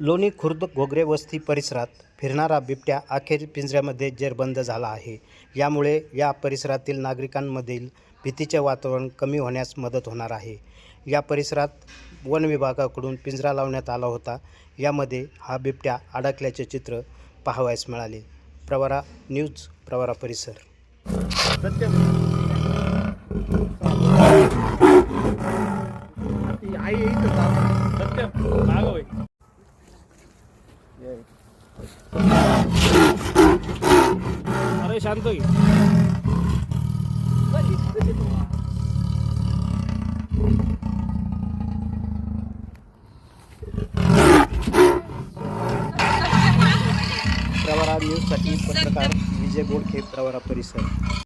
लोणी खुर्द घोगरे वस्ती परिसरात फिरणारा बिबट्या अखेर पिंजऱ्यामध्ये जेरबंद झाला आहे. यामुळे या परिसरातील नागरिकांमधील भीतीचे वातावरण कमी होण्यास मदत होणार आहे. या परिसरात वन विभागाकडून पिंजरा लावण्यात आला होता. यामध्ये हा बिबट्या अडकल्याचे चित्र पाहावयास मिळाले. प्रवारा न्यूज प्रवारा परिसर. आई सत्यम. अरे शांत होई. प्रवरा न्यूजसाठी पत्रकार विजय गोडखे प्रवरा परिसर.